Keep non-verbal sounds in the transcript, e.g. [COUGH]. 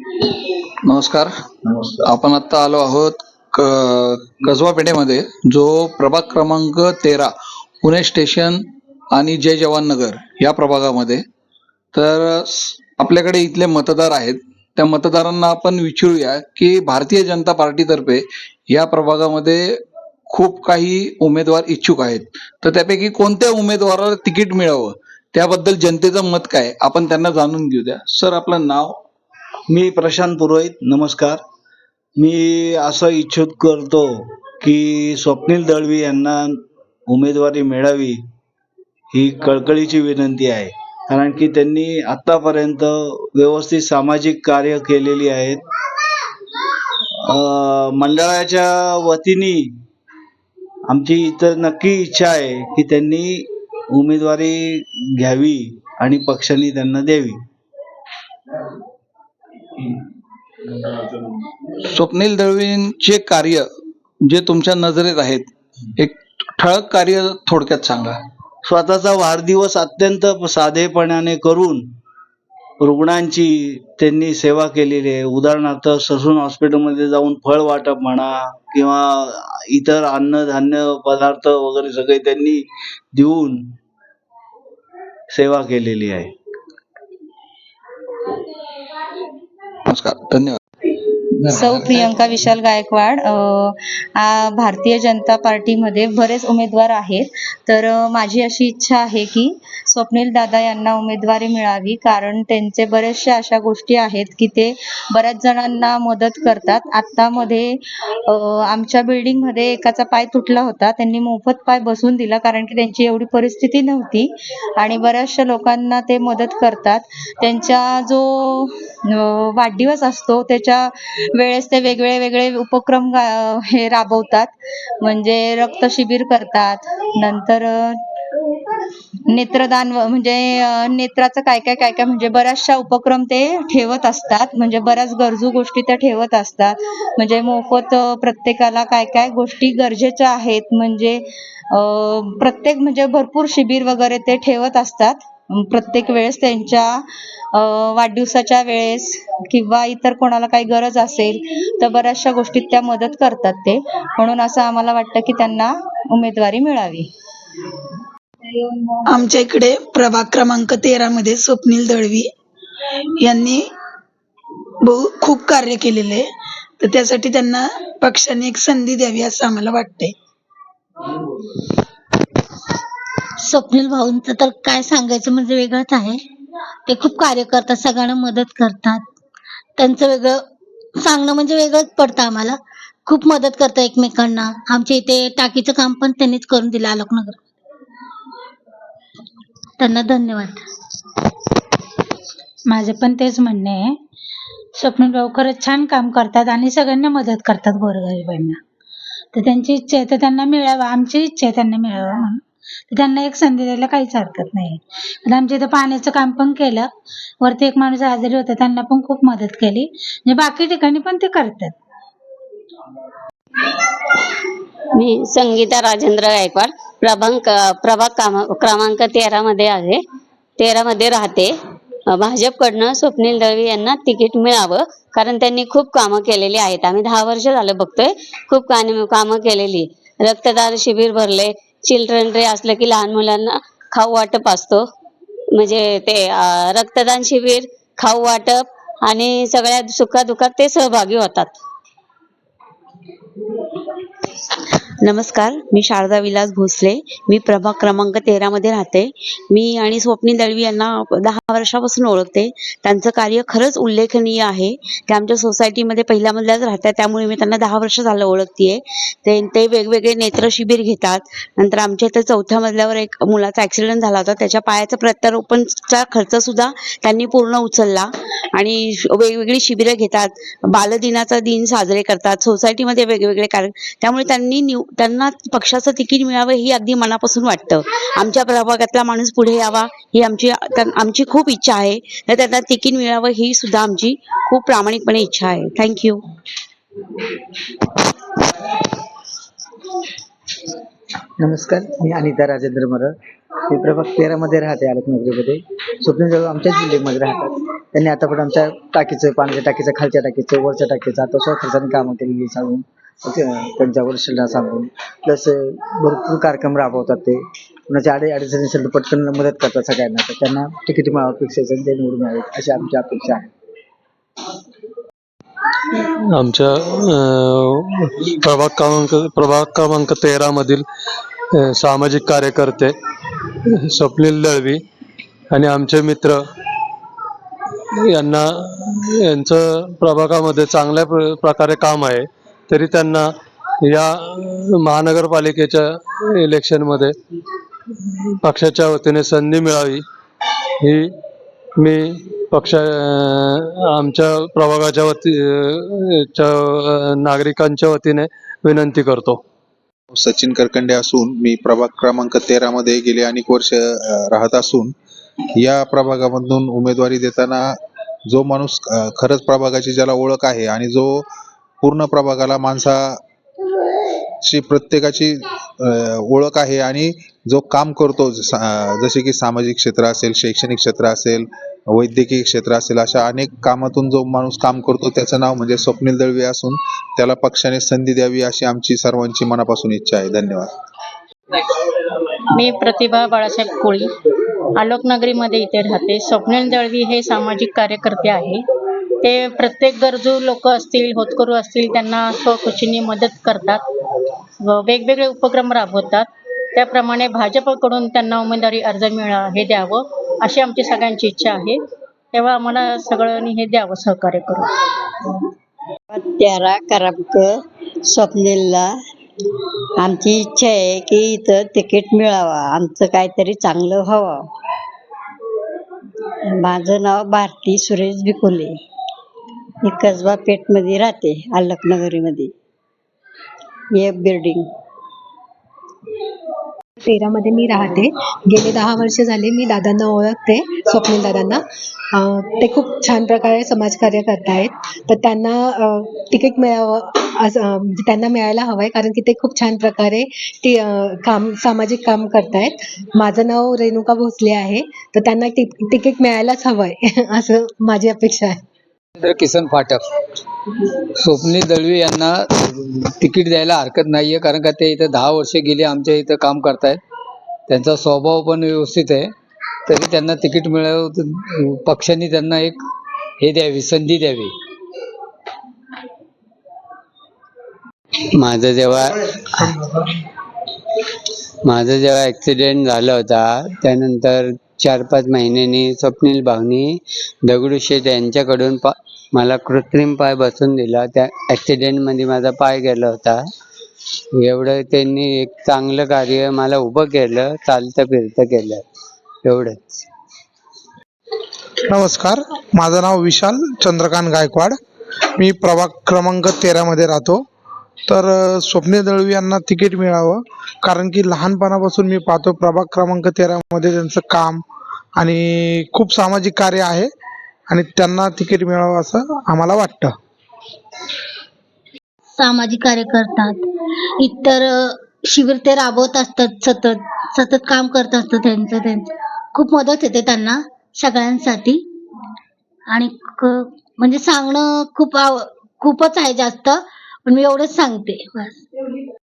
नमस्कार. आपण आता आलो आहोत कसबा पेठेमध्ये जो प्रभाग क्रमांक तेरा पुणे स्टेशन आणि जय जवान नगर या प्रभागामध्ये. तर आपल्याकडे इथले मतदार आहेत. त्या मतदारांना आपण विचारूया की भारतीय जनता पार्टीतर्फे या प्रभागामध्ये खूप काही उमेदवार इच्छुक आहेत. तर त्यापैकी कोणत्या उमेदवाराला तिकीट मिळावं? त्याबद्दल जनतेचं मत काय? आपण त्यांना जाणून घेऊ द्या सर आपलं नाव? मी प्रशांत पुरोहित नमस्कार. मी असं इच्छित करतो की स्वप्नील दळवी यांना उमेदवारी मिळावी ही कळकळीची विनंती आहे. कारण की त्यांनी आतापर्यंत व्यवस्थित सामाजिक कार्य केलेली आहेत. मंडळाच्या वतीने आमची इतर नक्की इच्छा आहे की त्यांनी उमेदवारी घ्यावी आणि पक्षाने त्यांना द्यावी. स्वप्नील दळवींचे कार्य जे तुमच्या नजरेत आहेत एक ठळक कार्य थोडक्यात सांगा. स्वतःचा वाढदिवस अत्यंत साधेपणाने करून रुग्णांची त्यांनी सेवा केलेली आहे. उदाहरणार्थ ससून हॉस्पिटलमध्ये जाऊन फळ वाटप म्हणा किंवा इतर अन्नधान्य पदार्थ वगैरे सगळे त्यांनी देऊन सेवा केलेली आहे. नमस्कार धन्यवाद सौ प्रियंका विशाल गायकवाड भारतीय जनता पार्टीमध्ये बरेच उमेदवार आहेत. तर माझी अशी इच्छा आहे की स्वप्नील दादा यांना उमेदवारी मिळावी कारण त्यांचे बरेचशा अशा गोष्टी आहेत की ते बऱ्याच जणांना मदत करतात. आत्तामध्ये आमच्या बिल्डिंगमध्ये एकाचा पाय तुटला होता. त्यांनी मोफत पाय बसून दिला कारण की त्यांची एवढी परिस्थिती नव्हती. आणि बऱ्याचशा लोकांना ते मदत करतात. त्यांच्या जो वाढदिवस असतो त्याच्या वेळेस ते वेगळे वेगळे उपक्रम गा- हे राबवतात. म्हणजे रक्त शिबिर करतात. नंतर नेत्रदान व- म्हणजे नेत्राचं काय काय काय काय म्हणजे बऱ्याचशा उपक्रम ते ठेवत असतात. म्हणजे बऱ्याच गरजू गोष्टी ते ठेवत असतात. म्हणजे मोफत प्रत्येकाला काय काय गोष्टी गरजेच्या आहेत. म्हणजे प्रत्येक म्हणजे भरपूर शिबिर वगैरे ते ठेवत असतात. प्रत्येक वेळेस त्यांच्या वाढदिवसाच्या वेळेस किंवा इतर कोणाला काही गरज असेल तर बऱ्याचशा गोष्टीत त्या मदत करतात ते. म्हणून असं आम्हाला वाटतं की त्यांना उमेदवारी मिळावी. आमच्या इकडे प्रभाग क्रमांक तेरा मध्ये स्वप्नील दळवी यांनी बहु खूप कार्य केलेले आहे. तर त्यासाठी त्यांना पक्षाने एक संधी द्यावी असं आम्हाला वाटतंय. स्वप्नील भाऊंचं तर काय सांगायचं म्हणजे वेगळंच आहे. ते खूप कार्य करतात सगळ्यांना मदत करतात. त्यांचं वेगळं सांगणं म्हणजे वेगळंच पडतं आम्हाला. खूप मदत करतात एकमेकांना. आमच्या इथे टाकीचं काम पण त्यांनीच करून दिलं आलोकनगर. त्यांना धन्यवाद. माझं पण तेच म्हणणं आहे. स्वप्नील भाऊ खरंच छान काम करतात आणि सगळ्यांना मदत करतात गोरगरिबांना. तर त्यांची इच्छा आहे तर त्यांना मिळावं आमची इच्छा आहे त्यांना मिळावं म्हणून. तर त्यांना एक संधी द्यायला काहीच हरकत नाही. आमच्या इथं पाण्याचं काम पण केलं. वरती एक माणूस आजारी होता त्यांना पण खूप मदत केली. म्हणजे बाकी ठिकाणी पण ते करतात. मी संगीता राजेंद्र गायकवाड. प्रभांक प्रभाग क्रमांक तेरा मध्ये आहे. तेरा मध्ये राहते. भाजपकडनं स्वप्नील दळवी यांना तिकीट मिळावं कारण त्यांनी खूप कामं केलेली आहेत. आम्ही दहा वर्ष झालं बघतोय. खूप काने- कामं केलेली. रक्तदान शिबिर भरले. चिल्ड्रन डे असलं की लहान मुलांना खाऊ वाटप असतो. म्हणजे ते रक्तदान शिबिर खाऊ वाटप आणि सगळ्या सुखादुखात ते सहभागी होतात. नमस्कार मी शारदा विलास भोसले. मी प्रभाग क्रमांक तेरा मध्ये राहते. मी आणि स्वप्नी दळवी यांना दहा वर्षापासून ओळखते. त्यांचं कार्य खरंच उल्लेखनीय आहे. ते आमच्या सोसायटीमध्ये पहिल्या मधल्याच राहतात. त्यामुळे मी त्यांना दहा वर्ष झालं ओळखतीये. ते ते वेगवेगळे नेत्र शिबिर घेतात. नंतर आमच्या इथे चौथ्या मजल्यावर एक मुलाचा ऍक्सिडेंट झाला होता. त्याच्या पायाचं प्रत्यारोपणचा खर्च सुद्धा त्यांनी पूर्ण उचलला. आणि वेगवेगळी शिबिरं घेतात बालदिनाचा दिन साजरे करतात सोसायटीमध्ये वेगवेगळे कार्य त्यामुळे त्यांनी निव त्यांना पक्षाचं तिकीट मिळावं ही अगदी मनापासून वाटतं. आमच्या प्रभागातला माणूस पुढे यावा ही आमची आमची खूप इच्छा आहे. तर त्यांना तिकीट मिळावं ही सुद्धा आमची खूप प्रामाणिकपणे इच्छा आहे. थँक्यू नमस्कार मी अनिता राजेंद्र मरळ. मी प्रभाग तेरामध्ये राहते आलकनगरीमध्ये स्वप्नील आमच्याच बिल्डिंगमध्ये राहतात. त्यांनी आतापर्यंत आमच्या टाकीचं पाण्याच्या टाकीचं खालच्या टाकीचं वरच्या टाकीचं आता स्वखर्चाने कामं केलेली सांगून. त्या- त्यांच्या वरिष्ठांना सांगून. प्लस भरपूर कार्यक्रम राबवतात ते. कुणाच्या अडी अडचणी असेल तर पटकन मदत करतात सगळ्यांना. तर त्यांना तिकीट मिळावं अपेक्षा आहे ते निवडून मिळावेत अशी आमची अपेक्षा आहे. आमच्या प्रभाग क्रमांक प्रभाग क्रमांक तेरामधील सामाजिक कार्यकर्ते स्वप्नील दळवी आणि आमचे मित्र यांना यांचं प्रभागामध्ये चांगल्या प्र- प्रकारे काम आहे तरी त्यांना या महानगरपालिकेच्या इलेक्शनमध्ये पक्षाच्या वतीने संधी मिळावी ही मी पक्ष आमच्या प्रभागाच्या वती नागरिकांच्या वतीने विनंती करतो. सचिन करकंडे असून मी प्रभाग क्रमांक तेरामध्ये गेले अनेक वर्ष राहत असून या प्रभागामधून उमेदवारी देताना जो माणूस खरंच प्रभागाची ज्याला ओळख आहे आणि जो पूर्ण प्रभागाला माणसाची प्रत्येकाची ओळख आहे आणि जो काम करतो जसे की सामाजिक क्षेत्र असेल शैक्षणिक क्षेत्र असेल वैद्यकीय क्षेत्र असेल अशा अनेक कामातून जो माणूस काम करतो त्याचं नाव म्हणजे स्वप्नील दळवी असून त्याला पक्षाने संधी द्यावी अशी आमची सर्वांची मनापासून इच्छा आहे. धन्यवाद. मी प्रतिभा बाळासाहेब कोळी. आलोकनगरीमध्ये इथे राहते. स्वप्नील दळवी हे सामाजिक कार्यकर्ते आहे. ते प्रत्येक गरजू लोक असतील होतकरू असतील त्यांना स्वखुशीने मदत करतात व वेगवेगळे उपक्रम राबवतात. त्याप्रमाणे भाजपकडून त्यांना उमेदवारी अर्ज मिळा हे द्यावं अशी आमची सगळ्यांची इच्छा आहे. तेव्हा आम्हाला सगळ्यांनी हे द्यावं सहकार्य करून. त्यारा करामक स्वप्नीलला. आमची इच्छा आहे की इथं तिकीट मिळावा आमचं काहीतरी चांगलं व्हावं माझं नाव भारती सुरेश भिकोले. मी कसबा पेठमध्ये राहते आलकनगरीमध्ये. एक बिल्डिंग तेरामध्ये मी राहते. गेले दहा वर्ष झाले मी दादांना ओळखते स्वप्नील दादांना. ते खूप छान प्रकारे समाजकार्य करतायत. तर त्यांना तिकीट मिळावं असं म्हणजे त्यांना मिळायला हवं आहे कारण की ते खूप छान प्रकारे ती काम सामाजिक काम करतायत. माझं नाव रेणुका भोसले आहे तर त्यांना ति तिकीट मिळायलाच हवं आहे [LAUGHS] असं माझी अपेक्षा आहे. किसन फाटक. स्वप्नील दळवी यांना तिकीट द्यायला हरकत नाहीये कारण का ते इथं दहा वर्षे गेले आमच्या इथं काम करतायत. त्यांचा स्वभाव पण व्यवस्थित आहे. तरी त्यांना तिकीट मिळव पक्षांनी त्यांना एक हे द्यावी संधी द्यावी. माझं जेव्हा माझं जेव्हा ॲक्सिडेंट झाला होता त्यानंतर चार पाच महिन्यांनी स्वप्नील भावनी दगडूशेठ यांच्याकडून पा मला कृत्रिम पाय बसून दिला. त्या ॲक्सिडेंटमध्ये माझा पाय गेला होता. एवढं त्यांनी एक चांगलं कार्य मला उभं केलं चालतं फिरतं केलं. एवढंच. नमस्कार. माझं नाव विशाल चंद्रकांत गायकवाड. मी प्रभाग क्रमांक तेरामध्ये राहतो. तर स्वप्ने दळवी यांना तिकीट मिळावं. कारण की लहानपणापासून मी पाहतो प्रभाग क्रमांक तेरामध्ये त्यांचं काम आणि खूप सामाजिक कार्य आहे. आणि त्यांना तिकीट मिळावं असं आम्हाला वाटतं. सामाजिक कार्य करतात. इतर शिबिर ते राबवत असतात सतत सतत काम करत असतात त्यांचं त्यांचं. खूप मदत होते त्यांना सगळ्यांसाठी. आणि म्हणजे सांगणं खूप आव खूपच आहे जास्त पण मी एवढंच सांगते. बस.